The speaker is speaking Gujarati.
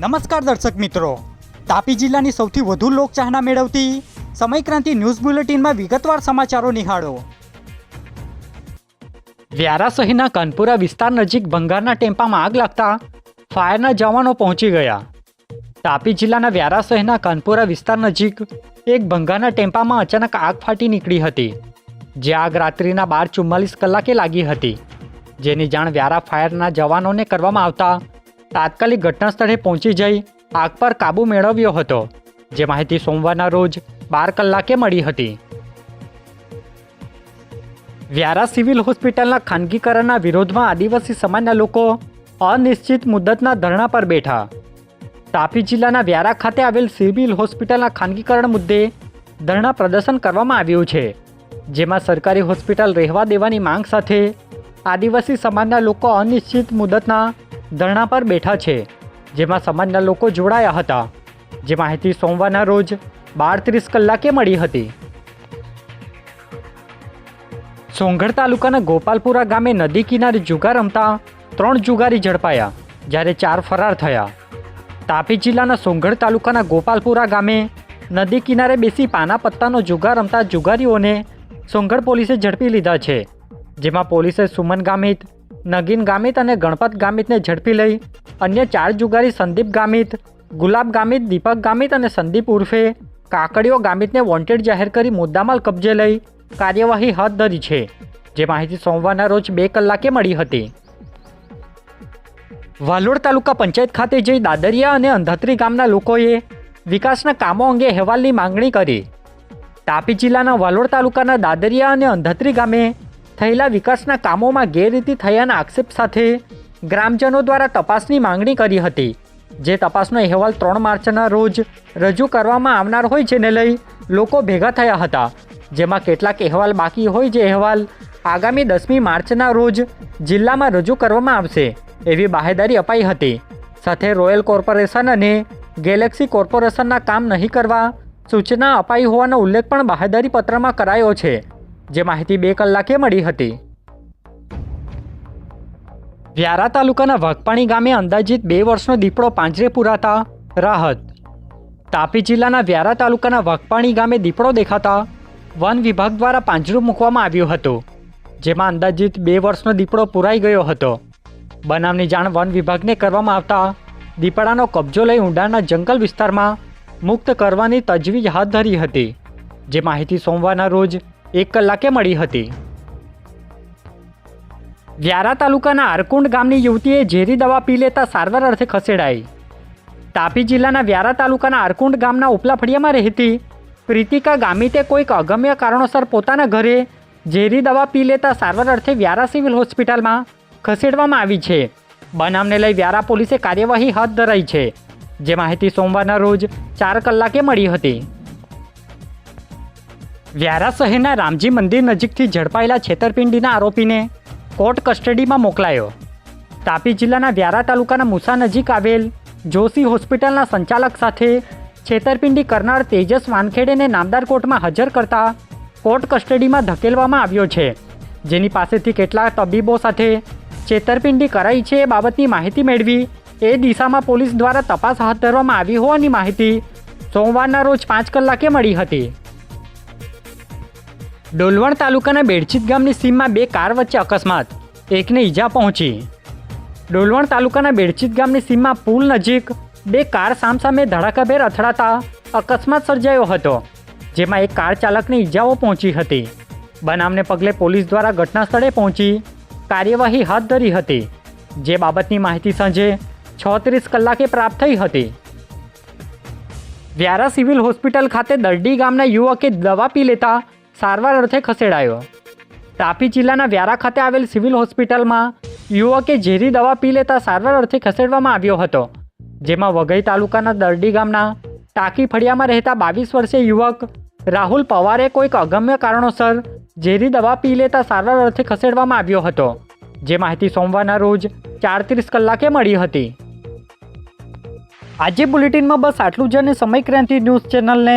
નમસ્કાર દર્શક મિત્રો. તાપી જિલ્લાની સૌથી વધુ લોકચાહના મેળવતી સમયક્રાંતિ ન્યૂઝ બુલેટિનમાં વિગતવાર સમાચારો નિહાળો. વ્યારા શહેરના કાનપુરા વિસ્તાર નજીક ભંગારના ટેમ્પામાં આગ લાગતા ફાયરના જવાનો પહોંચી ગયા. તાપી જિલ્લાના વ્યારા શહેરના કાનપુરા વિસ્તાર નજીક એક ભંગારના ટેમ્પામાં અચાનક આગ ફાટી નીકળી હતી, જે આગ રાત્રિના બાર ચુમ્માલીસ કલાકે લાગી હતી. જેની જાણ વ્યારા ફાયરના જવાનોને કરવામાં આવતા તાત્કાલિક ઘટનાસ્થળે પહોંચી જઈ આગ પર કાબૂ મેળવ્યો હતો, જે માહિતી સોમવારના રોજ બાર કલાકે મળી હતી. વ્યારા સિવિલ હોસ્પિટલના ખાનગીકરણના વિરોધમાં આદિવાસી સમાજના લોકો અનિશ્ચિત મુદ્દતના ધરણા પર બેઠા. તાપી જિલ્લાના વ્યારા ખાતે આવેલ સિવિલ હોસ્પિટલના ખાનગીકરણ મુદ્દે ધરણા પ્રદર્શન કરવામાં આવ્યું છે, જેમાં સરકારી હોસ્પિટલ રહેવા દેવાની માંગ સાથે આદિવાસી સમાજના લોકો અનિશ્ચિત મુદતના ધરણા પર બેઠા છે, જેમાં સમાજના લોકો જોડાયા હતા, જે માહિતી સોમવારના રોજ બાર ત્રીસ કલાકે મળી હતી. સોંગઢ તાલુકાના ગોપાલપુરા ગામે નદી કિનારે જુગાર રમતા ત્રણ જુગારી ઝડપાયા, જ્યારે ચાર ફરાર થયા. તાપી જિલ્લાના સોંગઢ તાલુકાના ગોપાલપુરા ગામે નદી કિનારે બેસી પાના પત્તાનો જુગાર રમતા જુગારીઓને સોંગઢ પોલીસે ઝડપી લીધા છે, જેમાં પોલીસે સુમન ગામિત નગીન ગામિત અને ગણપત ગામિતને ઝડપી લઈ અન્ય ચાર જુગારી સંદીપ ગામિત, ગુલાબ ગામિત, દીપક ગામિત અને સંદીપ ઉર્ફે કાકડીઓ ગામિતને વોન્ટેડ જાહેર કરી મુદ્દામાલ કબજે લઈ કાર્યવાહી હાથ ધરી છે. જે માહિતી સોમવારના રોજ બે કલાકે મળી હતી. વાલોડ તાલુકા પંચાયત ખાતે જઈ દાદરિયા અને અંધાત્રી ગામના લોકોએ વિકાસના કામો અંગે અહેવાલની માંગણી કરી. તાપી જિલ્લાના વાલોડ તાલુકાના દાદરિયા અને અંધત્રી ગામે થયેલા વિકાસના કામોમાં ગેરરીતિ થયાના આક્ષેપ સાથે ગ્રામજનો દ્વારા તપાસની માંગણી કરી હતી. જે તપાસનો અહેવાલ ત્રણ માર્ચના રોજ રજૂ કરવામાં આવનાર હોય જેને લઈ લોકો ભેગા થયા હતા. જેમાં કેટલાક અહેવાલ બાકી હોય જે અહેવાલ આગામી દસમી માર્ચના રોજ જિલ્લામાં રજૂ કરવામાં આવશે, એવી બાહેદારી અપાઈ હતી. સાથે રોયલ કોર્પોરેશન અને ગેલેક્સી કોર્પોરેશનના કામ નહીં કરવા સૂચના અપાઈ હોવાનો ઉલ્લેખ પણ બાહેદારી પત્રમાં કરાયો છે. જે માહિતી બે કલાકે મળી હતી. વ્યારા તાલુકાના વાઘપાણી ગામે અંદાજિત બે વર્ષનો દીપડો પાંજરે પુરાતા રાહત. તાપી જિલ્લાના વ્યારા તાલુકાના વાઘપાણી ગામે દીપડો દેખાતા વન વિભાગ દ્વારા પાંજરું મૂકવામાં આવ્યું હતું, જેમાં અંદાજિત બે વર્ષનો દીપડો પુરાઈ ગયો હતો. બનાવની જાણ વન વિભાગને કરવામાં આવતા દીપડાનો કબજો લઈ ઊંડાણના જંગલ વિસ્તારમાં મુક્ત કરવાની તજવીજ હાથ ધરી હતી, જે માહિતી સોમવારના રોજ એક કલાકે મળી હતી. વ્યારા તાલુકાના આરકુંડ ગામની યુવતીએ ઝેરી દવા પી લેતા સારવાર અર્થે ખસેડાઈ. તાપી જિલ્લાના વ્યારા તાલુકાના આરકુંડ ગામના ઉપલા ફળિયામાં રહેતી પ્રીતિકા ગામિતે કોઈક અગમ્ય કારણોસર પોતાના ઘરે ઝેરી દવા પી લેતા સારવાર અર્થે વ્યારા સિવિલ હોસ્પિટલમાં ખસેડવામાં આવી છે. બનાવને લઈ વ્યારા પોલીસે કાર્યવાહી હાથ ધરાઈ છે. જે માહિતી સોમવારના રોજ ચાર કલાકે મળી હતી. વ્યારા શહેરના રામજી મંદિર નજીકથી ઝડપાયેલા છેતરપિંડીના આરોપીને કોર્ટ કસ્ટડીમાં મોકલાયો. તાપી જિલ્લાના વ્યારા તાલુકાના મુસા નજીક આવેલ જોશી હોસ્પિટલના સંચાલક સાથે છેતરપિંડી કરનાર તેજસ વાનખેડેને નામદાર કોર્ટમાં હાજર કરતા કોર્ટ કસ્ટડીમાં ધકેલવામાં આવ્યો છે. જેની પાસેથી કેટલાક તબીબો સાથે છેતરપિંડી કરાઈ છે એ બાબતની માહિતી મેળવી એ દિશામાં પોલીસ દ્વારા તપાસ હાથ ધરવામાં આવી હોવાની માહિતી સોમવારના રોજ પાંચ કલાકે મળી હતી. ડોલવણ તાલુકાના બેડછીત ગામની સીમમાં બે કાર વચ્ચે અકસ્માત. એકને ઈજા પહોંચી. ડોલવણ તાલુકાના બેડછીત ગામની સીમમાં પુલ નજીક બે કાર સામસામે ધડાકાભેર અથડાતા અકસ્માત સર્જાયો હતો, જેમાં એક કાર ચાલકને ઈજાઓ પહોંચી હતી. બનાવને પગલે પોલીસ દ્વારા ઘટના સ્થળે પહોંચી કાર્યવાહી હાથ ધરી હતી, જે બાબતની માહિતી સાંજે છત્રીસ કલાકે પ્રાપ્ત થઈ હતી. વ્યારા સિવિલ હોસ્પિટલ ખાતે દરડી ગામના યુવકે દવા પી લેતા સારવાર અર્થે ખસેડાયો. તાપી જિલ્લાના વ્યારા ખાતે આવેલ સિવિલ હોસ્પિટલમાં યુવકે ઝેરી દવા પી લેતા સારવાર અર્થે ખસેડવામાં આવ્યો હતો, જેમાં વઘઈ તાલુકાના દરડી ગામના ટાંકી ફળિયામાં રહેતા બાવીસ વર્ષીય યુવક રાહુલ પવારે કોઈક અગમ્ય કારણોસર ઝેરી દવા પી લેતા સારવાર અર્થે ખસેડવામાં આવ્યો હતો, જે માહિતી સોમવારના રોજ ચારત્રીસ કલાકે મળી હતી. આજે બુલેટિનમાં બસ આટલું જ અને સમય ક્રાંતિ ન્યૂઝ ચેનલને